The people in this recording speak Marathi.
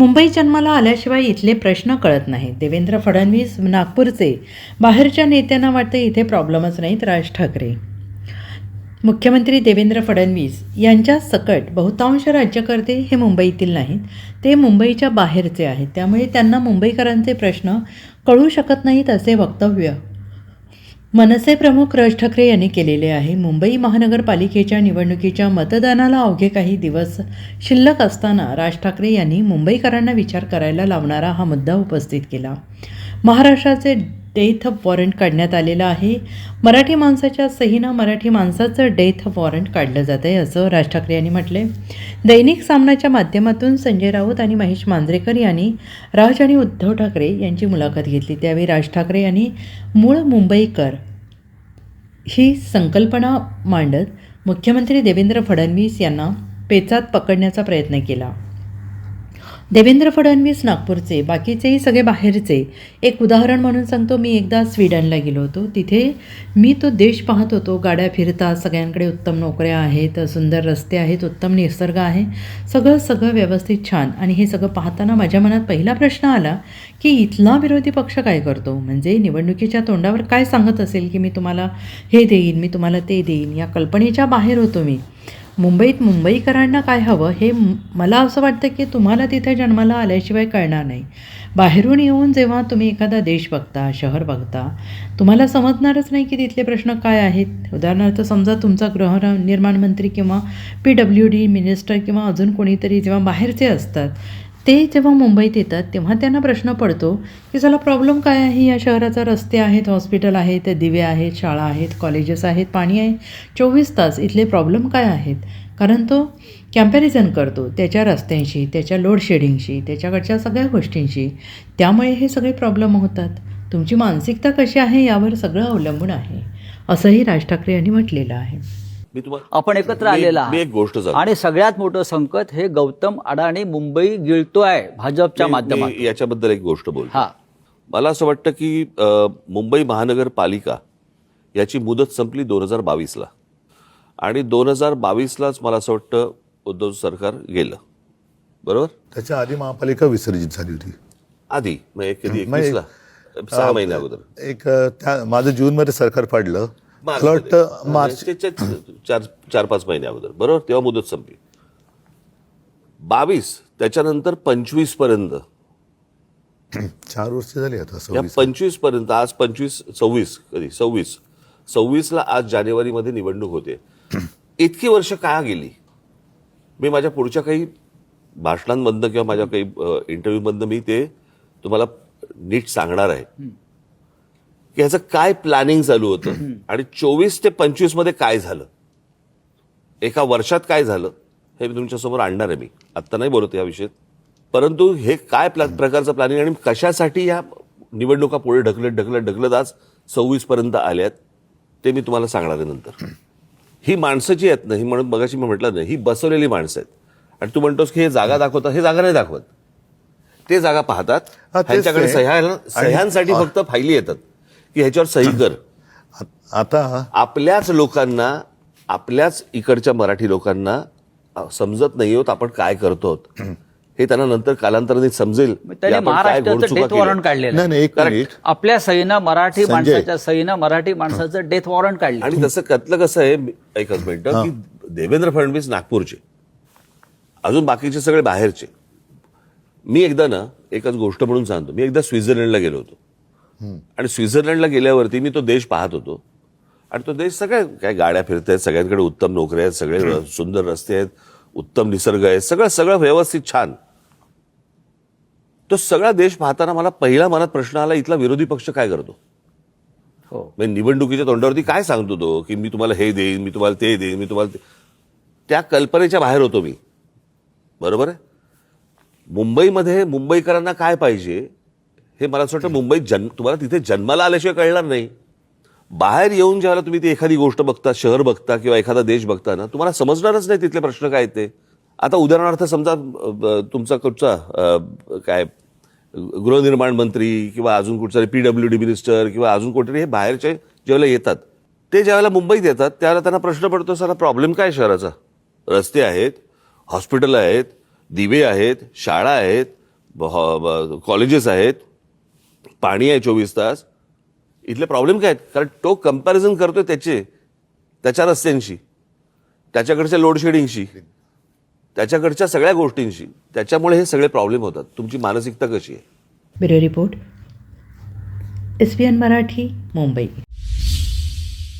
मुंबई जन्माला आल्याशिवाय इथले प्रश्न कळत नाहीत. देवेंद्र फडणवीस नागपूरचे. बाहेरच्या नेत्यांना वाटतं इथे प्रॉब्लेमच नाहीत राज ठाकरे. मुख्यमंत्री देवेंद्र फडणवीस यांच्या सकट बहुतांश राज्यकर्ते हे मुंबईतील नाहीत. ते मुंबईच्या बाहेरचे आहेत. त्यामुळे त्यांना मुंबईकरांचे प्रश्न कळू शकत नाहीत असे वक्तव्य मनसे प्रमुख राज ठाकरे यांनी केलेले आहे. मुंबई महानगरपालिकेच्या निवडणुकीच्या मतदानाला अवघे काही दिवस शिल्लक असताना राज ठाकरे यांनी मुंबईकरांना विचार करायला लावणारा हा मुद्दा उपस्थित केला. महाराष्ट्राचे डेथ वॉरंट काढण्यात आलेलं आहे. मराठी माणसाच्या सहीनं मराठी माणसाचं डेथ वॉरंट काढलं जात आहे असं राज ठाकरे यांनी म्हटले दैनिक सामनाच्या माध्यमातून संजय राऊत आणि महेश मांजरेकर यांनी राज आणि उद्धव ठाकरे यांची मुलाखत घेतली. त्यावेळी राज ठाकरे यांनी मूळ मुंबईकर ही संकल्पना मांडत मुख्यमंत्री देवेंद्र फडणवीस यांना पेचात पकडण्याचा प्रयत्न केला. देवेंद्र फडणवीस नागपूरचे बाकीचेही सगळे बाहेरचे. एक उदाहरण म्हणून सांगतो मी एकदा स्वीडनला गेलो होतो. तिथे मी तो देश पाहत होतो. गाड्या फिरतात सगळ्यांकडे उत्तम नोकऱ्या आहेत सुंदर रस्ते आहेत उत्तम निसर्ग आहे. सगळं सगळं व्यवस्थित छान. आणि हे सगळं पाहताना माझ्या मनात पहिला प्रश्न आला की इथला विरोधी पक्ष काय करतो? म्हणजे निवडणुकीच्या तोंडावर काय सांगत असेल की मी तुम्हाला हे देईन मी तुम्हाला ते देईन? या कल्पनेच्या बाहेर होतो मी. मुंबईत मुंबईकरांना काय हवं हे मला असं वाटतं की तुम्हाला तिथे जन्माला आल्याशिवाय कळणार नाही. बाहेरून येऊन जेव्हा तुम्ही एखादा देश बघता शहर बघता तुम्हाला समजणारच नाही की तिथले प्रश्न काय आहेत. उदाहरणार्थ समजा तुमचा गृहनिर्माण मंत्री किंवा पी डब्ल्यू डी मिनिस्टर किंवा अजून कोणीतरी जेव्हा बाहेरचे असतात ते जेव्हा मुंबईत येतात तेव्हा त्यांना प्रश्न पडतो की चला प्रॉब्लेम काय आहे? या शहराचा रस्ते आहेत हॉस्पिटल आहेत दिवे आहेत शाळा आहेत कॉलेजेस आहेत पाणी आहे. चोवीस तास इथले प्रॉब्लेम काय आहेत? कारण तो कॅम्पॅरिझन करतो त्याच्या रस्त्यांशी त्याच्या लोडशेडिंगशी त्याच्याकडच्या सगळ्या गोष्टींशी. त्यामुळे हे सगळे प्रॉब्लेम होतात. तुमची मानसिकता कशी आहे यावर सगळं अवलंबून आहे. असंही राज ठाकरे यांनी म्हटलेलं आहे. मी तुम्हाला आपण एकत्र आलेला मी एक गोष्ट सांगतो. आणि सगळ्यात मोठं संकट हे गौतम अडाणी मुंबई गिळतोय भाजपच्या मी- माध्यमातून. मी याच्याबद्दल एक गोष्ट बोल हा. मला असं वाटतं की अ, मुंबई महानगरपालिका याची मुदत संपली दोन हजार बावीसला. आणि दोन हजार बावीसलाच मला असं वाटतं उद्धव सरकार गेलं. बरोबर? त्याच्या आधी महापालिका विसर्जित झाली होती. आधी? कधी मग एक- एकवीसला? सहा महिन्या अगोदर. एक अ, त्या माझं जूनमध्ये सरकार पडलं. मला. वाटतं मार्च चार चार पाच महिने अगोदर. बरोबर? तेव्हा मुदत संपली. बावीस त्याच्यानंतर पंचवीसपर्यंत. चार वर्ष झाली आता पंचवीसपर्यंत आज पंचवीस सव्वीस कधी? सव्वीस. सव्वीसला आज जानेवारीमध्ये निवडणूक होते. इतकी वर्ष का गेली? मी माझ्या पुढच्या काही भाषणांमधनं किंवा माझ्या काही इंटरव्ह्यूमधनं मी ते तुम्हाला नीट सांगणार आहे. की ह्याचं काय प्लॅनिंग चालू होतं? आणि चोवीस ते पंचवीसमध्ये काय झालं? एका वर्षात काय झालं? हे मी तुमच्यासमोर आणणार आहे मी. आत्ता नाही बोलत या विषयात परंतु हे काय प्ला प्रकारचं प्लॅनिंग आणि कशासाठी या निवडणुका पुढे ढकलत ढकलत ढकलत आज सव्वीस पर्यंत आल्यात ते मी तुम्हाला सांगणार आहे नंतर. ही माणसं जी आहेत ना ही म्हणून बघाशी मी म्हटलं ना ही बसवलेली माणसं आहेत. आणि तू म्हणतोस की हे जागा दाखवतात हे जागा नाही दाखवत. ते जागा पाहतात. त्यांच्याकडे. सह्या सह्यांसाठी फक्त फायली येतात. की ह्याच्यावर सही कर. आता आपल्याच लोकांना आपल्याच इकडच्या मराठी लोकांना समजत नाही होत आपण काय करतो हे त्यांना नंतर कालांतराने समजेल डेथ वॉरंट. काढलेलं आपल्या सहीनं मराठी. माणसाच्या सहीनं मराठी माणसाचं डेथ वॉरंट काढले. आणि तसं कतलं कसं आहे एकच मिनिट की देवेंद्र फडणवीस नागपूरचे. अजून बाकीचे सगळे बाहेरचे. मी एकदा ना एकच गोष्ट म्हणून सांगतो. मी एकदा स्वित्झर्लंडला गेलो होतो. आणि स्वित्झर्लंडला गेल्यावरती मी तो देश पाहत होतो. आणि तो देश सगळ्या काय गाड्या फिरत आहेत सगळ्यांकडे उत्तम नोकऱ्या आहेत सगळे सुंदर रस्ते आहेत उत्तम निसर्ग आहे सगळं सगळं व्यवस्थित छान. तो सगळा देश पाहताना मला पहिला मनात प्रश्न आला इथला विरोधी पक्ष काय करतो? हो. निवडणुकीच्या तोंडावरती काय सांगतो तो? की मी तुम्हाला हे देईन मी तुम्हाला ते देईन मी तुम्हाला त्या कल्पनेच्या बाहेर होतो मी. बरोबर आहे? मुंबईमध्ये मुंबईकरांना काय पाहिजे? हे मला असं वाटतं मुंबईत जन्म तुम्हाला तिथे जन्माला आल्याशिवाय कळणार नाही. बाहेर येऊन ज्यावेळेला तुम्ही ती एखादी गोष्ट बघता शहर बघता किंवा एखादा देश बघता ना तुम्हाला समजणारच नाही तिथले प्रश्न काय आहेत ते. आता उदाहरणार्थ समजा तुमचा कुठचा काय गृहनिर्माण मंत्री किंवा अजून कुठचा पी डब्ल्यू डी मिनिस्टर किंवा अजून कुठेतरी हे बाहेरचे ज्यावेळेला येतात ते ज्यावेळेला मुंबईत येतात त्यावेळेला त्यांना प्रश्न पडतो सर प्रॉब्लेम काय आहे शहराचा? रस्ते आहेत हॉस्पिटल आहेत दिवे आहेत शाळा आहेत कॉलेजेस आहेत पाणी आहे चोवीस तास. इथले प्रॉब्लेम काय आहेत? कारण तो कंपॅरिझन करतोय त्याचे त्याच्या रस्त्यांशी त्याच्याकडच्या लोडशेडिंगशी त्याच्याकडच्या सगळ्या गोष्टींशी. त्याच्यामुळे हे सगळे प्रॉब्लेम होतात. तुमची मानसिकता कशी आहे? Bureau report. S P N Marathi Mumbai.